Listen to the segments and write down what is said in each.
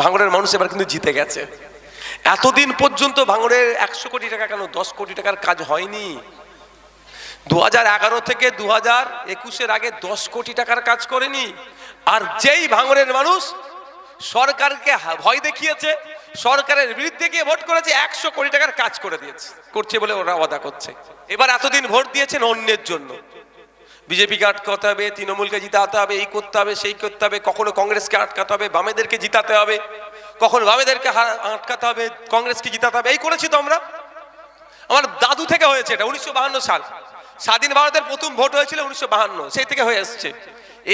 ভাঙড়ের মানুষ এবার কিন্তু জিতে গেছে। এতদিন পর্যন্ত ভাঙড়ের একশো কোটি টাকা কেন, দশ কোটি টাকার কাজ হয়নি? দু এগারো থেকে দু হাজার একুশের আগে দশ কোটি টাকার কাজ করেনি। আর যেই ভাঙড়ের মানুষ সরকারকে ভয় দেখিয়েছে, সরকারের বিরুদ্ধে গিয়ে ভোট করেছে, একশো কোটি টাকার কাজ করে দিয়েছে, করছে বলে ওরা ওয়াদা করছে। এবার এতদিন ভোট দিয়েছেন অন্যের জন্য। বিজেপিকে আটকাতে হবে, তৃণমূলকে জিতাতে হবে, এই করতে হবে, সেই করতে হবে, কখনো কংগ্রেসকে আটকাতে হবে, বামেদেরকে জিতাতে হবে, কখনো বামেদেরকে আটকাতে হবে, কংগ্রেসকে জিতাতে হবে, এই করেছি তো আমরা। আমার দাদু থেকে হয়েছে এটা, উনিশশো সাল। স্বাধীন ভারতের প্রথম ভোট হয়েছিল উনিশশো বাহান্ন, সেই থেকে হয়ে এসছে।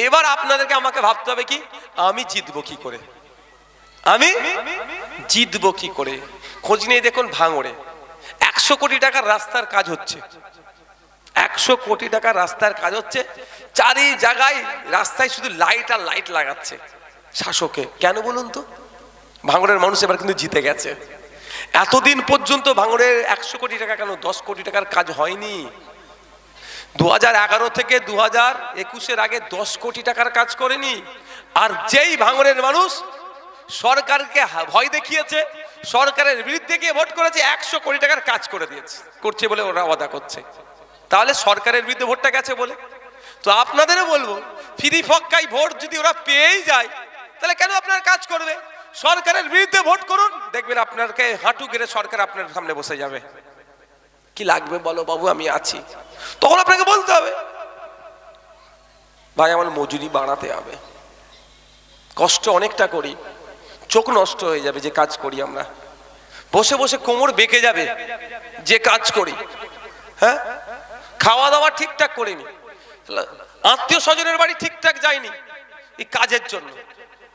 এবার আপনাদেরকে আমাকে ভাবতে হবে কি, আমি জিতবো কি করে? আমি জিতবো কি করে? খোঁজ নিয়ে দেখুন ভাঙড়ে। একশো কোটি টাকার রাস্তার কাজ হচ্ছে। একশো কোটি টাকার রাস্তার কাজ হচ্ছে। চারি জায়গায় রাস্তায় শুধু লাইট আর লাইট লাগাচ্ছে শাসকে। কেন বলুন তো? ভাঙড়ের মানুষ এবার কিন্তু জিতে গেছে। এতদিন পর্যন্ত ভাঙড়ের একশো কোটি টাকা কেন দশ কোটি টাকার কাজ হয়নি? দু থেকে দু হাজার একুশের আগে দশ কোটি টাকার কাজ করেনি। আর যেই ভাঙড়ের মানুষ সরকারকে ভয় দেখিয়েছে, সরকারের বিরুদ্ধে গিয়ে ভোট করেছে, একশো কোটি টাকার কাজ করে দিয়েছে, করছে বলে ওরা ওয়াদা করছে। তাহলে সরকারের বিরুদ্ধে ভোটটা গেছে বলে? তো আপনাদেরও বলব, ফিরি ফক্কাই ভোট যদি ওরা পেয়েই যায়, তাহলে কেন আপনার কাজ করবে? সরকারের বিরুদ্ধে ভোট করুন, দেখবেন আপনাকে হাঁটু গেড়ে সরকার আপনার সামনে বসে যাবে। কি লাগবে বলো বাবু, আমি আছি। তখন আপনাকে বলতে হবে, ভাই, আমার মজুরি বাড়াতে হবে। কষ্ট অনেকটা করি, চোখ নষ্ট হয়ে যাবে যে কাজ করি আমরা। বসে বসে কোমর বেঁকে যাবে যে কাজ করি। হ্যাঁ? খাওয়া দাওয়া ঠিকঠাক করিনি। আত্মীয় স্বজনের বাড়ি ঠিকঠাক যায়নি এই কাজের জন্য।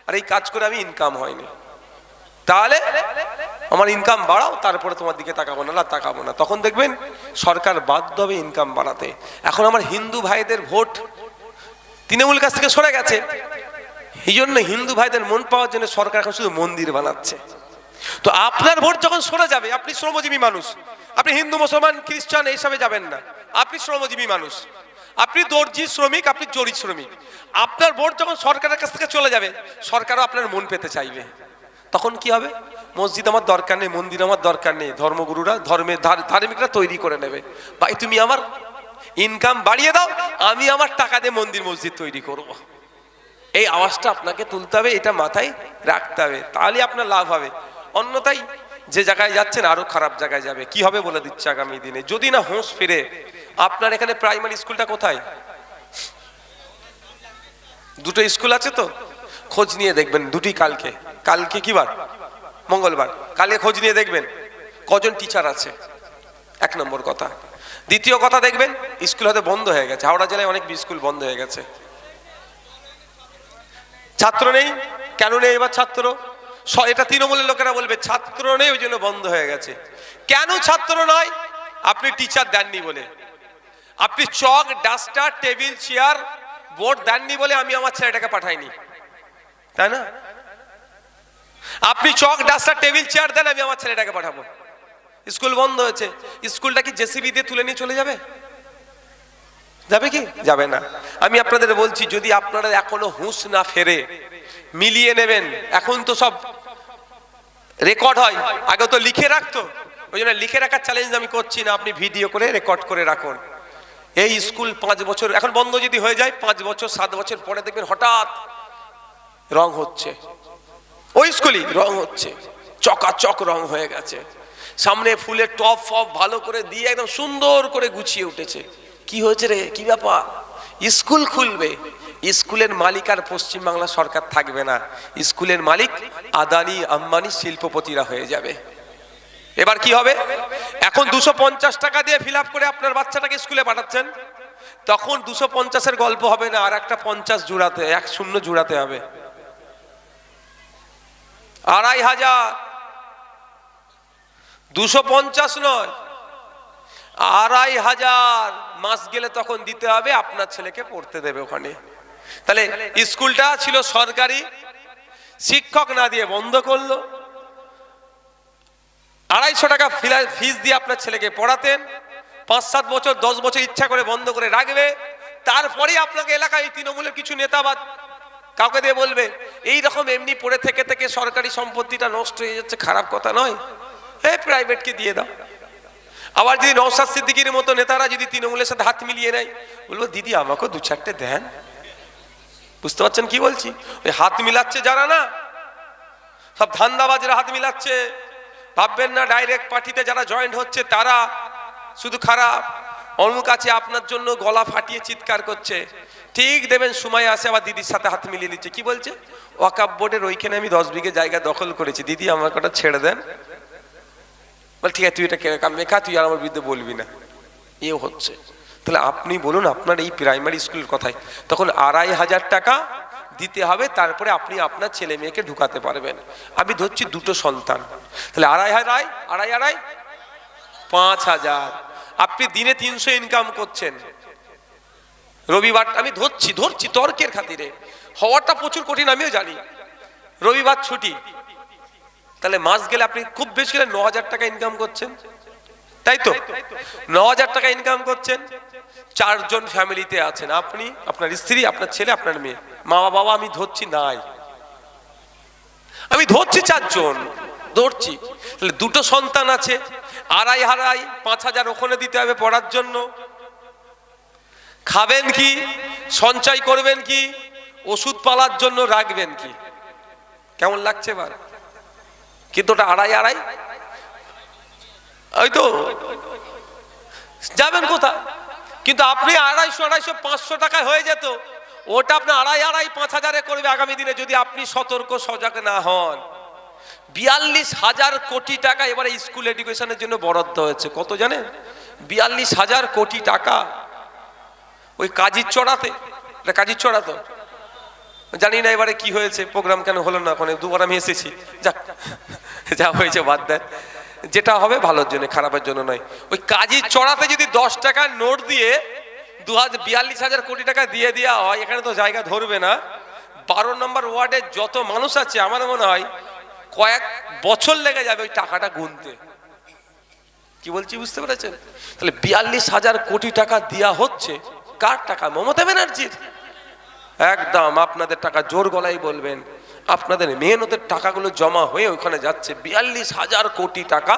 আর এই কাজ করে আমি ইনকাম হয়নি। তাহলে আমার ইনকাম বাড়াও, তারপরে তোমার দিকে তাকাবো না না তাকাবো না। তখন দেখবেন সরকার বাধ্য হবে ইনকাম বাড়াতে। এখন আমার হিন্দু ভাইদের ভোট তৃণমূল কাছ থেকে সরে গেছে। এই জন্য হিন্দু ভাইদের মন পাওয়ার জন্য সরকার এখন শুধু মন্দির বানাচ্ছে। তো আপনার ভোট যখন সরে যাবে, আপনি শ্রমজীবী মানুষ। আপনি হিন্দু, মুসলমান, খ্রিস্টান, এইসবে যাবেন না। আপনি শ্রমজীবী মানুষ। আপনি দর্জি শ্রমিক, আপনি জরি শ্রমিক। আপনার ভোট যখন সরকারের কাছ থেকে চলে যাবে, সরকারও আপনার মন পেতে চাইবে। তখন কি হবে? মসজিদ আমার দরকার নেই, মন্দির আমার দরকার নেই। ধর্মগুরুরা, ধর্মের ধার্মিকরা তৈরি করে নেবে। ভাই, তুমি আমার ইনকাম বাড়িয়ে দাও, আমি আমার টাকা দিয়ে মন্দির, মসজিদ তৈরি করব। এই আওয়াজটা আপনাকে তুলতে হবে, এটা মাথায় রাখতে হবে। তাহলে আপনার লাভ হবে। অন্যথায় যে জায়গায় যাচ্ছেন, আরও খারাপ জায়গায় যাবে। কি হবে বলে দিচ্ছে আগামী দিনে? যদি না হোঁশ ফিরে আপনার এখানে প্রাইমারি স্কুলটা কোথায়? দুটো স্কুল আছে তো? খোঁজ নিয়ে দেখবেন দুটি কালকে। কালকে কি বার? মঙ্গলবার। কালকে খোঁজ নিয়ে দেখবেন। কজন টিচার আছে? এক নম্বর কথা। দ্বিতীয় কথা দেখবেন স্কুল হয়তো বন্ধ হয়ে গেছে। হাওড়া জেলায় অনেক স্কুল বন্ধ হয়ে গেছে। ছাত্র নেই? কেন নেই এবার ছাত্র? এটা তৃণমূলের লোকেরা বলবে, ছাত্র নেই ওই জন্য বন্ধ হয়ে গেছে। কেন ছাত্র নয়? আপনি টিচার দেননি বলে। আপনি chalk, duster, table, chair, board দেননি বলে আমি আমার ছেলেটাকে পাঠাইনি। তাই না? আপনি চক, ডাস্টার, টেবিল, চেয়ার দেন, আমি আমার ছেলেটাকে পাঠাবো। স্কুল বন্ধ হয়েছে। স্কুলটা কি জেসিবি দিয়ে তুলে নিয়ে চলে যাবে? যাবে কি? যাবে না। আমি আপনাদের বলছি, যদি আপনারা এখনও হুঁশ না ফেরে, মিলিয়ে নেবেন, এখন তো সব রেকর্ড হয়। আগে তো লিখে রাখতো। ওই জন্য লিখে রাখার চ্যালেঞ্জ আমি করছি না। আপনি ভিডিও করে রেকর্ড করে রাখুন। এই স্কুল পাঁচ বছর, এখন বন্ধ যদি হয়ে যায়, পাঁচ বছর, সাত বছর পরে দেখবেন হঠাৎ রং হচ্ছে। ওই স্কুলই রং হচ্ছে। চকাচক রং হয়ে গেছে। সামনে ফুলের টপ ফপ ভালো করে দিয়ে একদম সুন্দর করে গুছিয়ে উঠেছে। কি হয়েছে রে? কি ব্যাপার? স্কুল খুলবে। স্কুলের মালিক আর পশ্চিমবাংলা সরকার থাকবে না। স্কুলের মালিক আদানি, আম্বানি শিল্পপতিরা হয়ে যাবে। এবার কি হবে? এখন দুশো পঞ্চাশ টাকা দিয়ে ফিল করে আপনার বাচ্চাটাকে স্কুলে পাঠাচ্ছেন, তখন দুশো পঞ্চাশের গল্প হবে না, আর একটা পঞ্চাশ জুড়াতে, এক শূন্য জুড়াতে হবে। আড়াই হাজার। দুশো পঞ্চাশ নয়, আড়াই হাজার। মাস গেলে তখন দিতে হবে, আপনার ছেলেকে পড়তে দেবে ওখানে। তাহলে স্কুলটা ছিল সরকারি, শিক্ষক না দিয়ে বন্ধ করল। আড়াইশো টাকা ফিস দিয়ে আপনার ছেলেকে পড়াতেন। পাঁচ, সাত বছর, দশ বছর ইচ্ছা করে বন্ধ করে রাখবে। তারপরে আপনাকে এলাকায় তৃণমূলের কিছু নেতা বা কাউকে দিয়ে বলবে, এই রকম এমনি পড়ে থেকে থেকে সরকারি সম্পত্তিটা নষ্ট হয়ে যাচ্ছে, খারাপ কথা নয়। হ্যাঁ প্রাইভেটকে দিয়ে দাও। আবার যদি নৌসাদ সিদ্দিকির মতো নেতারা যদি তৃণমূলের সাথে হাত মিলিয়ে নেয়, বলব, দিদি, আমাকেও দু চারটে দেন। বুঝতে পারছেন কি বলছি? ওই হাত মিলাচ্ছে যারা না, সব ধান্দাবাজরা হাত মিলাচ্ছে। ভাববেন না ডাইরেক্ট পার্টিতে যারা জয়েন্ট হচ্ছে তারা শুধু খারাপ। অমুক আছে, আপনার জন্য গলা ফাটিয়ে চিৎকার করছে। ঠিক দেবেন, সময় আসে আবার দিদির সাথে হাত মিলিয়ে নিচ্ছে। কি বলছে? ওয়াকাপ বোর্ডের ওইখানে আমি দশ বিঘে জায়গা দখল করেছি। দিদি, আমাকে ওটা ছেড়ে দেন। বল, ঠিক আছে, তুই এটা মেখা তুই আর আমার বিরুদ্ধে বলবি না। এও হচ্ছে। তাহলে আপনি বলুন, আপনার এই প্রাইমারি স্কুলের কথায়? তখন আড়াই হাজার টাকা দিতে হবে, তারপরে আপনি আপনার ছেলে মেয়েকে ঢুকাতে পারবেন। আমি ধরছি দুটো সন্তান। তাহলে আড়াই আড়াই আড়াই আড়াই? পাঁচ হাজার। আপনি দিনে তিনশো ইনকাম করছেন। রবিবার আমি ধরছি ধরছি তর্কের খাতিরে। হওয়াটা প্রচুর কঠিন, আমিও জানি। রবিবার ছুটি। তাহলে মাস গেলে আপনি খুব বেশি গেলে ন হাজার টাকা ইনকাম করছেন। তাই তো? ন হাজার টাকা ইনকাম করছেন। চারজন ফ্যামিলিতে আছেন। আপনি, আপনার স্ত্রী, আপনার ছেলে, আপনার মেয়ে। মা বাবা আমি ধরছি, নাই। আমি ধরছি চারজন। ধরছি। তাহলে দুটো সন্তান আছে। আড়াই হারাই পাঁচ হাজার ওখানে দিতে হবে পড়ার জন্য। খাবেন কি? সঞ্চয় করবেন কি? ওষুধ পালার জন্য রাখবেন কি? কেমন লাগছে এবার? কিন্তু ওটা আড়াই আড়াই ওই তো। যাবেন কোথায়? কিন্তু আপনি আড়াইশো আড়াইশো, পাঁচশো টাকায় হয়ে যেত। ওটা আপনি আড়াই আড়াই, পাঁচ হাজারে করবে আগামী দিনে যদি আপনি সতর্ক, সজাগ না হন। বিয়াল্লিশ হাজার কোটি টাকা এবারে স্কুল এডুকেশনের জন্য বরাদ্দ হয়েছে। কত জানেন? বিয়াল্লিশ হাজার কোটি টাকা ওই কাজির চড়াতে। এটা কাজির চড়াতো জানি না এবারে কি হয়েছে, প্রোগ্রাম কেন হলো না, ওখানে দুবার আমি এসেছি। যাক যা হয়েছে বাদ দেন। যেটা হবে ভালোর জন্য, খারাপের জন্য নয়। ওই কাজী চড়াতে যদি দশ টাকার নোট দিয়ে দু হাজার বিয়াল্লিশ হাজার কোটি টাকা দিয়ে দেওয়া হয়, এখানে তো জায়গা ধরবে না। বারো নম্বর ওয়ার্ডে যত মানুষ আছে, আমার মনে হয় কয়েক বছর লেগে যাবে ওই টাকাটা গুনতে। কি বলছি বুঝতে পেরেছেন? তাহলে বিয়াল্লিশ হাজার কোটি টাকা দেওয়া হচ্ছে, কার টাকা? মমতা ব্যানার্জির। একদম আপনাদের টাকা জোর গলায় বলবেন। আপনাদের মেহনতের টাকাগুলো জমা হয়ে ওখানে যাচ্ছে। বিয়াল্লিশ হাজার কোটি টাকা,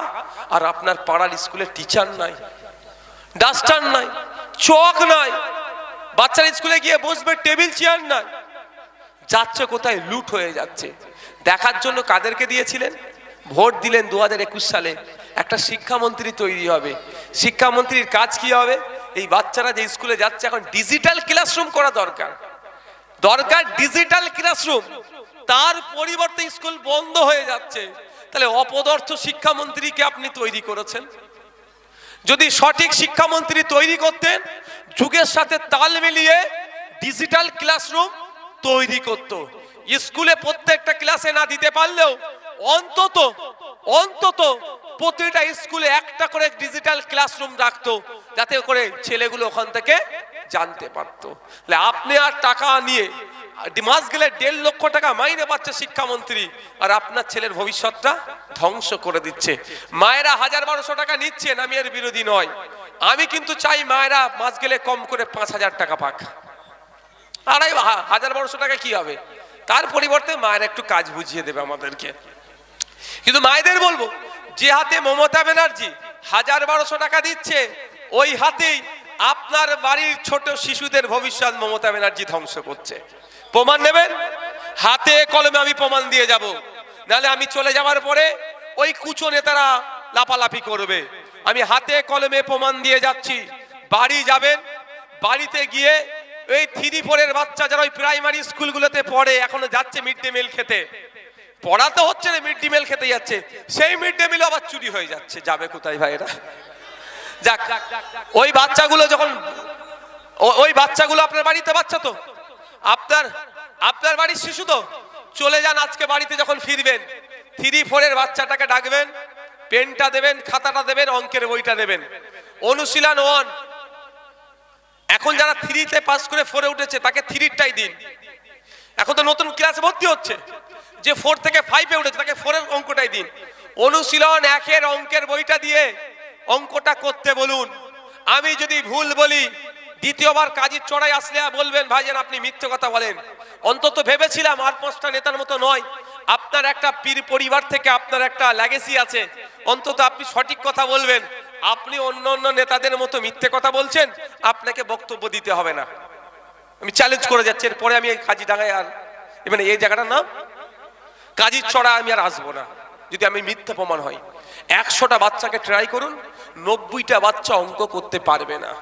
আর আপনার পাড়ার স্কুলে টিচার নাই, ডাস্টার নাই চক নাই, বাচ্চারা স্কুলে গিয়ে বসবে, টেবিল চেয়ার নাই। যাচ্ছে কোথায়? লুট হয়ে যাচ্ছে। দেখার জন্য কাদেরকে দিয়েছিলেন? ভোট দিলেন দু হাজার একুশ সালে। একটা শিক্ষামন্ত্রী তৈরি হবে। শিক্ষামন্ত্রীর কাজ কি হবে? এই বাচ্চারা যে স্কুলে যাচ্ছে, এখন ডিজিটাল ক্লাসরুম করা দরকার। দরকার ডিজিটাল ক্লাসরুম তার পরিবর্তে স্কুল বন্ধ হয়ে যাচ্ছে। তাহলে অপদার্থ শিক্ষামন্ত্রীকে আপনি তৈরি করেছেন। যদি সঠিক শিক্ষামন্ত্রী তৈরি করতেন, যুগের সাথে তাল মিলিয়ে ডিজিটাল ক্লাসরুম তৈরি করত। স্কুলে প্রত্যেকটা ক্লাসে না দিতে পারলেও অন্তত অন্তত প্রতিটা স্কুলে একটা করে ডিজিটাল ক্লাসরুম রাখতো, যাতে করে ছেলেগুলো ওখান থেকে জানতে পারতো। আপনি আর টাকা নিয়ে মাস গেলে দেড় লক্ষ টাকা মাইনে পাচ্ছে শিক্ষামন্ত্রী, আর আপনার ছেলের ভবিষ্যৎটা ধ্বংস করে দিচ্ছে। মায়েরা হাজার বারোশো টাকা নিচ্ছেন, আমি এর বিরোধী নয়। আমি কিন্তু চাই মায়েরা মাস গেলে কম করে পাঁচ হাজার টাকা পাক। আড়াই হাজার বারোশো টাকা কি হবে? তার পরিবর্তে মায়েরা একটু কাজ বুঝিয়ে দেবে আমাদেরকে। কিন্তু মায়েদের বলব, যে হাতে মমতা ব্যানার্জি হাজার বারোশো টাকা দিচ্ছে, ওই হাতেই আপনার বাড়ির ছোট শিশুদের ভবিষ্যৎ মমতা ব্যানার্জি ধ্বংস করছে। প্রমাণ নেবেন? হাতে কলমে আমি প্রমাণ দিয়ে যাব। নাহলে আমি চলে যাওয়ার পরে ওই কুচো নেতারা লাপালাপি করবে। আমি হাতে কলমে প্রমাণ দিয়ে যাচ্ছি। বাড়ি যাবেন, বাড়িতে গিয়ে এই থ্রি ফোরের বাচ্চা যারা ওই প্রাইমারি স্কুলগুলোতে পড়ে, এখনও যাচ্ছে মিড ডে মিল খেতে। পড়াতে হচ্ছে না, মিড ডে মিল খেতে যাচ্ছে। সেই মিড ডে মিল আবার চুরি হয়ে যাচ্ছে। যাবে কোথায় ভাইরা যাক, ওই বাচ্চাগুলো যখন ওই বাচ্চাগুলো আপনার বাড়িতে, বাচ্চা তো? আপনার আপনার বাড়ির শিশু তো? চলে যান আজকে বাড়িতে যখন ফিরবেন। থ্রি ফোরের বাচ্চাটাকে ডাকবেন, পেনটা দেবেন, খাতাটা দেবেন, অঙ্কের বইটা দেবেন। অনুশীলন ওয়ান। এখন যারা থ্রিতে পাস করে ফোরে উঠেছে, তাকে থ্রিটাই দিন। এখন তো নতুন ক্লাসে ভর্তি হচ্ছে। যে ফোর থেকে ফাইভে উঠেছে, তাকে ফোরের অঙ্কটাই দিন। অনুশীলন একের অঙ্কের বইটা দিয়ে অঙ্কটা করতে বলুন। আমি যদি ভুল বলি, দ্বিতীয়বার কাজের চড়াই আসলে বলবেন, ভাইজান, আপনি মিথ্যে কথা বলেন। অন্তত ভেবেছিলাম আর পাঁচটা নেতার মতো নয়। আপনার একটা পীর পরিবার থেকে আপনার একটা ল্যাগেসি আছে। অন্তত আপনি সঠিক কথা বলবেন। আপনি অন্য অন্য নেতাদের মতো মিথ্যে কথা বলছেন, আপনাকে বক্তব্য দিতে হবে না। আমি চ্যালেঞ্জ করে যাচ্ছি, এরপরে আমি এই কাজী ডাঙায় আর মানে এই জায়গাটার নাম? কাজীর চড়া আমি আর আসব না, যদি আমি মিথ্যা প্রমাণ হয় একশোটা বাচ্চাকে ট্রাই করুন নব্বইটা বাচ্চা অঙ্ক করতে পারবে না।